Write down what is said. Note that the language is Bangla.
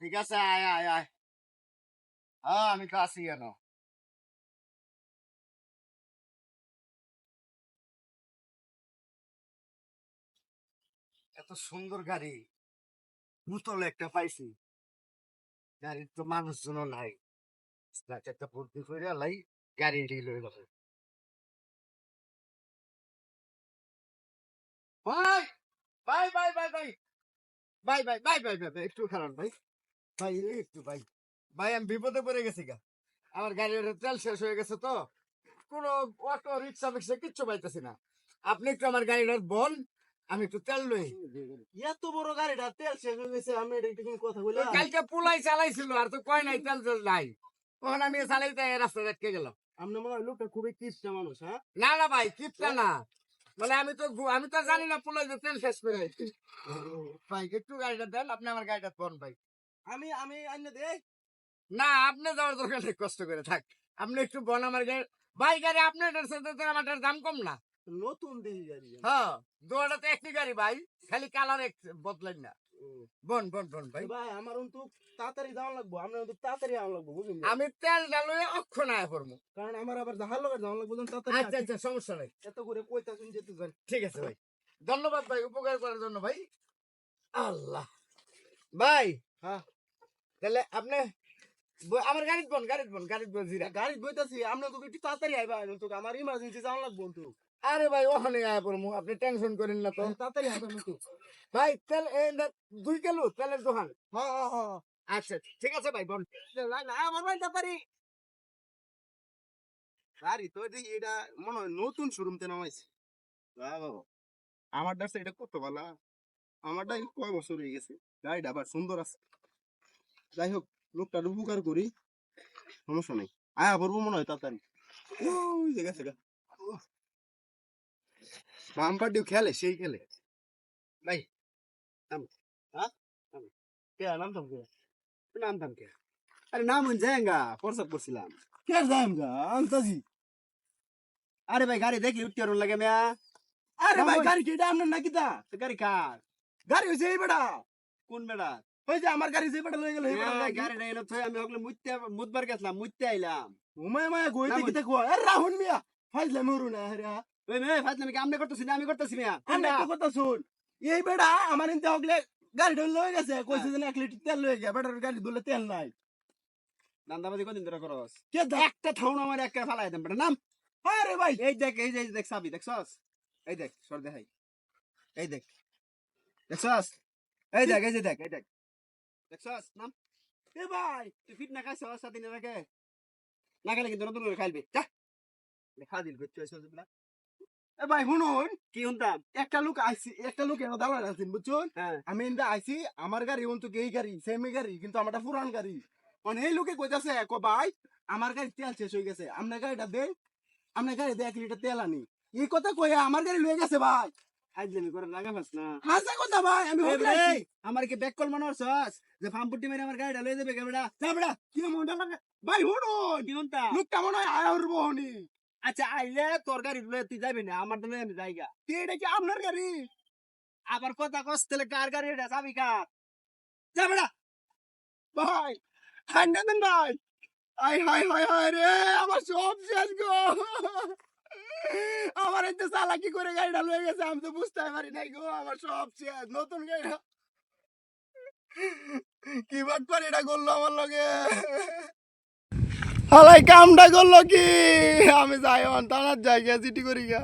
ঠিক আছে, আয় আয় আয়। হ্যাঁ আমি তো আছি কেন এত সুন্দর গাড়ি। ভূতলে একটা পাইছি। গাড়ির তো মানুষজনও নাই। একটা বুদ্ধি করে লাই গাড়ি ডিল হয়ে গেছে ভাই! ভাই ভাই ভাই ভাই! ভাই ভাই ভাই ভাই ভাই ভাই একটু খারাপ ভাই। ভাই একটু ভাই। ভাই আমি বিপদে পড়ে গেছি গা। আমার গাড়ির তেল শেষ হয়ে গেছে তো। কোনো অটো রিক্সা ফিক্সা কিচ্ছু পাইতেছি না। আপনি একটু আমার গাড়িটার বল আমি একটু তেল লই। এত বড় গাড়িটা তেল শেষ হয়ে গেছে আমি এটা একটু কথা বলি। কালকে পুলাই চালাইছিল আর তো কয় নাই তেল তেল নাই। তখন আমি চালাইতে রাস্তা দেখতে গেলাম। আপনি মনে হয় লোকটা খুবই কিপটা মানুষ হ্যাঁ? না না ভাই কিপটা না। মানে আমি তো আমি তো জানি না পুলাই তেল শেষ করে। ভাই একটু গাড়িটা দেন আপনি আমার গাড়িটা পন ভাই। আমি আমি আইনে দেই? না আপনি যাওয়ার দরকার নেই কষ্ট করে থাক। আপনি একটু বন আমার গাড়ি ভাই গাড়ি আপনার সাথে আমার দাম কম না। নতুন দিই গাড়ি হ্যাঁ দুটা তো একটি গাড়ি ভাই খালি কালার এক বদলেন না। বন বন বন ভাই। ভাই আমার কিন্তু তাড়াতাড়ি যাওয়া লাগবো আমরা কিন্তু তাড়াতাড়ি যাওয়া লাগবো বুঝলেন আমি তেল ডালুয়ে অক্ষণ আয় করব কারণ আমার আবার জাহার লগে যাওয়া লাগবো তাড়াতাড়ি আচ্ছা আচ্ছা সমস্যা নাই। এত করে কইতা শুন যেতে যান ঠিক আছে ভাই। ধন্যবাদ ভাই উপকার করার জন্য ভাই। আল্লাহ। ভাই হ্যাঁ। তাহলে আপনি আমার গাড়ি বন গাড়ি বন গাড়ি বন জিরা। গাড়ি বইতাছি আমরা তো একটু তাড়াতাড়ি আইবা তো আমার ইমার্জেন্সি যাওয়া লাগবো তো আরে ভাই ওখানে আয় পড়মু আপনি টেনশন করেন না তো। তাড়াতাড়ি আইবা তো ভাই তেল দুই কিলো তেলের দোকান। হ্যাঁ হ্যাঁ হ্যাঁ। আচ্ছা ঠিক আছে ভাই বন। আমার ভাই তাড়াতাড়ি গাড়ি তো এটা মনে হয় নতুন শোরুম তে নামাইছে। আমার এটা কত ভালো আমারটা কয় বছর হয়ে গেছে। গাড়িটা আবার সুন্দর আছে। যাই হোক লোকটার উপকার করি সমস্যা নেই। আয়া পড়ব মনে হয় তাড়াতাড়ি। ওই গা। বাম্পারটিও খেলে সেই খেলে। ভাই নাম হ্যাঁ? কে নাম থাম কে? নাম থাম কে? আরে নাম যায়গা প্রসাব করছিলাম। কে যায়গা আন্তাজি আরে ভাই গাড়ি দেখলি উঠতে আর লাগে মিয়া। আরে ভাই গাড়ি কেডা আপনার নাকি তা? গাড়ি কার? গাড়ি হইছে এই বেড়া কোন বেড়া ওই যে আমার গাড়ি যে বেড়া লয়ে গেল এই বেড়া গাড়ি নাই এলো থই আমি হকলে মুইতে মুদবার গেছলাম মুইতে আইলাম। উমায় মায়া গইতে কিতে কো আরে রাহুল মিয়া ফাইজলে মরু না আরে। ওই মে ফাইজলে আমি আমনে করতেছি না আমি করতেছি মিয়া আমি তো কথা শুন এই বেড়া আমার ইনতে হকলে গাড়ি ঢল লয়ে গেছে কইছে যে লিটার তেল লয়ে গেছে বেটার গাড়ি দুলে তেল নাই। দান্দাবাজি কদিন ধরে করস? কে একটা থাউন আমার একটা ফালাই দেন বেটা নাম। আরে ভাই। এই দেখ এই যে দেখ সাবি দেখছস? এই দেখ সর দেখাই। এই দেখ দেখছস? এই দেখ এই যে দেখ এই দেখ। দেখছস? নাম? এ ভাই তুই ফিট না খাইছস সাত দিনের আগে? না কিন্তু নতুন করে খাইবি? যা। দেখা দিল বেচ চয়েস বলা এ ভাই শুনুন। কি শুনতাম? একটা লোক আইছি একটা লোক এনে দাঁড়ায় আছেন বুঝছুন? আমি এনটা আইছি আমার গাড়ি অন্ত এই গাড়ি সেম গাড়ি কিন্তু আমারটা পুরান গাড়ি। মানে এই লোকে কইতাছে কো ভাই আমার গাড়ি তেল শেষ হয়ে গেছে আপনার গাড়িটা দে আপনার গাড়ি দে এক লিটার তেল আনি। এই কথা কয়ে আমার গাড়ি লয়ে গেছে ভাই। হাসা আমার কি ব্যাক কল মনে হচ্ছস যে ফার্মপুটি মেরে আমার গাড়িটা লয়ে যাবে কেবড়া যাবড়া কি মনটা লাগে? ভাই লোকটা মনে হয় আয়া উঠবো হনি। আচ্ছা আইলে তোর গাড়ি লয়ে তুই যাবি না আমার লয়ে আমি যাইগা তুই এটা কি আপনার গাড়ি? আবার কথা কস তাহলে কার গাড়ি এটা? যাবি কার? যাবড়া ভাই দেন ভাই। আই হাই হাই হাই রে আমার সব শেষ গো। আমার এতে চালাকি করে গাড়িটা লয়ে গেছে, আমি তো বুঝতে পারি নাই গো, আমার সব শেষ, নতুন গাড়িটা। কি বাট করে এটা করল আমার লগে? হালাই কামটা করল কি? আমি যাই অন্তানার যাই জায়গা চিঠি করি গা।